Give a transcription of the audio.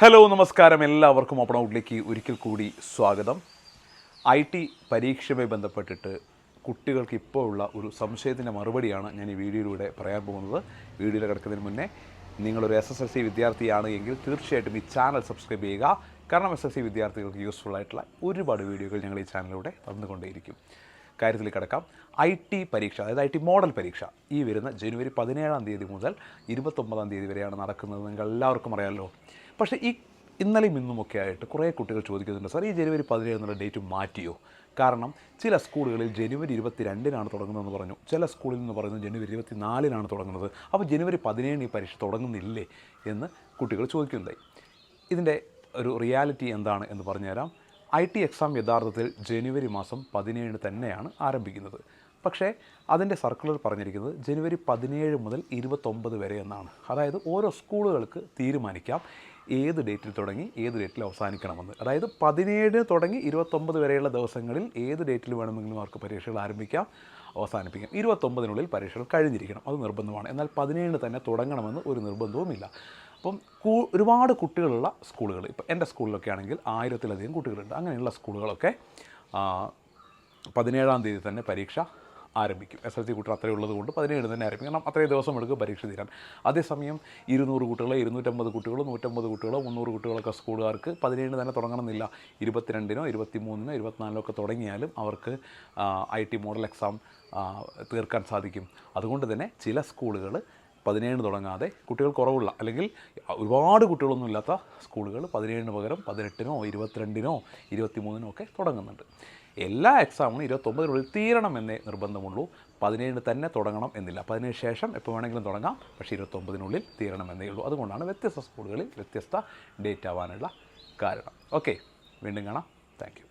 Hello നമസ്കാരം. എല്ലാവർക്കും open ഔട്ടിലേക്ക് ഒരിക്കൽ കൂടി സ്വാഗതം. ഐ ടി പരീക്ഷയുമായി ബന്ധപ്പെട്ടിട്ട് കുട്ടികൾക്ക് ഇപ്പോൾ ഉള്ള ഒരു സംശയത്തിന്റെ മറുപടിയാണ് ഞാൻ ഈ വീഡിയോയിലൂടെ പറയാൻ പോകുന്നത്. വീഡിയോയിൽ കിടക്കുന്നതിന് മുന്നേ നിങ്ങളൊരു എസ് എസ് എൽ സി വിദ്യാർത്ഥിയാണ് എങ്കിൽ തീർച്ചയായിട്ടും ഈ ചാനൽ സബ്സ്ക്രൈബ് ചെയ്യുക. കാരണം എസ് എസ് സി വിദ്യാർത്ഥികൾക്ക് യൂസ്ഫുൾ ആയിട്ടുള്ള ഒരുപാട് വീഡിയോകൾ ഞങ്ങൾ ഈ ചാനലിലൂടെ തന്നുകൊണ്ടേയിരിക്കും. കാര്യത്തിൽ കിടക്കാം. ഐ ടി പരീക്ഷ അതായത് ഐ ടി മോഡൽ പരീക്ഷ ഈ വരുന്ന ജനുവരി പതിനേഴാം തീയതി മുതൽ ഇരുപത്തൊമ്പതാം തീയതി വരെയാണ് നടക്കുന്നത്. നിങ്ങൾക്ക് എല്ലാവർക്കും അറിയാമല്ലോ പക്ഷേ ഈ ഇന്നലെയും ഇന്നുമൊക്കെ ആയിട്ട് കുറേ കുട്ടികൾ ചോദിക്കുന്നുണ്ട് സാർ ഈ ജനുവരി പതിനേഴ് എന്നുള്ള ഡേറ്റ് മാറ്റിയോ? കാരണം ചില സ്കൂളുകളിൽ ജനുവരി ഇരുപത്തി രണ്ടിനാണ് തുടങ്ങുന്നതെന്ന് പറഞ്ഞു. ചില സ്കൂളിൽ നിന്ന് പറയുന്നത് ജനുവരി ഇരുപത്തി നാലിനാണ് തുടങ്ങുന്നത്. അപ്പോൾ ജനുവരി പതിനേഴിന് ഈ പരീക്ഷ തുടങ്ങുന്നില്ലേ എന്ന് കുട്ടികൾ ചോദിക്കുന്നുണ്ട് ഇതിന്റെ ഒരു റിയാലിറ്റി എന്താണ് എന്ന് പറഞ്ഞുതരാം. ഐ ടി എക്സാം യഥാർത്ഥത്തിൽ ജനുവരി മാസം പതിനേഴിന് തന്നെയാണ് ആരംഭിക്കുന്നത്. പക്ഷേ അതിന്റെ സർക്കുലർ പറഞ്ഞിരിക്കുന്നത് ജനുവരി പതിനേഴ് മുതൽ ഇരുപത്തൊമ്പത് വരെ എന്നാണ്. അതായത് ഓരോ സ്കൂളുകൾക്ക് തീരുമാനിക്കാം. ഏത് ഡേറ്റിൽ തുടങ്ങി ഏത് ഡേറ്റിൽ അവസാനിക്കണമെന്ന്. അതായത് പതിനേഴ് തുടങ്ങി ഇരുപത്തൊമ്പത് വരെയുള്ള ദിവസങ്ങളിൽ ഏത് ഡേറ്റിൽ വേണമെങ്കിലും അവർക്ക് പരീക്ഷകൾ ആരംഭിക്കാം അവസാനിപ്പിക്കാം. ഇരുപത്തൊമ്പതിനുള്ളിൽ പരീക്ഷകൾ കഴിഞ്ഞിരിക്കണം. അത് നിർബന്ധമാണ്. എന്നാൽ പതിനേഴിന് തന്നെ തുടങ്ങണമെന്ന് ഒരു നിർബന്ധവുമില്ല. അപ്പം ഒരുപാട് കുട്ടികളുള്ള സ്കൂളുകൾ ഇപ്പോൾ എന്റെ സ്കൂളിലൊക്കെ ആണെങ്കിൽ ആയിരത്തിലധികം കുട്ടികളുണ്ട്. അങ്ങനെയുള്ള സ്കൂളുകളൊക്കെ പതിനേഴാം തീയതി തന്നെ പരീക്ഷ ആരംഭിക്കും. എസ് എൽ സി കൂട്ടർ അത്രയും ഉള്ളത് കൊണ്ട് പതിനേഴ് തന്നെ ആരംഭിക്കും. കാരണം അത്രയും ദിവസം എടുക്കും പരീക്ഷ തീരാൻ. അതേസമയം ഇരുന്നൂറ് കുട്ടികളോ ഇരുന്നൂറ്റമ്പത് കുട്ടികളോ നൂറ്റമ്പത് കുട്ടികളോ മുന്നൂറ് കുട്ടികളൊക്കെ സ്കൂളുകാർക്ക് പതിനേഴിന് തന്നെ തുടങ്ങണമെന്നില്ല. ഇരുപത്തിരണ്ടിനോ ഇരുപത്തിമൂന്നിനോ ഇരുപത്തിനാലിനോ ഒക്കെ തുടങ്ങിയാലും അവർക്ക് ഐ ടി മോഡൽ എക്സാം തീർക്കാൻ സാധിക്കും. അതുകൊണ്ട് തന്നെ ചില സ്കൂളുകൾ പതിനേഴിന് തുടങ്ങാതെ കുട്ടികൾ കുറവുള്ള അല്ലെങ്കിൽ ഒരുപാട് കുട്ടികളൊന്നും ഇല്ലാത്ത സ്കൂളുകൾ പതിനേഴിന് പകരം പതിനെട്ടിനോ ഇരുപത്തിരണ്ടിനോ ഇരുപത്തിമൂന്നിനോ ഒക്കെ തുടങ്ങുന്നുണ്ട്. എല്ലാ എക്സാമും ഇരുപത്തൊമ്പതിനുള്ളിൽ തീരണം എന്നേ നിർബന്ധമുള്ളൂ. പതിനേഴിന് തന്നെ തുടങ്ങണം എന്നില്ല. പതിനേഴ് ശേഷം എപ്പോൾ വേണമെങ്കിലും തുടങ്ങാം. പക്ഷേ ഇരുപത്തൊമ്പതിനുള്ളിൽ തീരണം എന്നേ ഉള്ളൂ. അതുകൊണ്ടാണ് വ്യത്യസ്ത സ്കൂളുകളിൽ വ്യത്യസ്ത ഡേറ്റ് ആവാനുള്ള കാരണം. ഓക്കെ വീണ്ടും കാണാം. താങ്ക്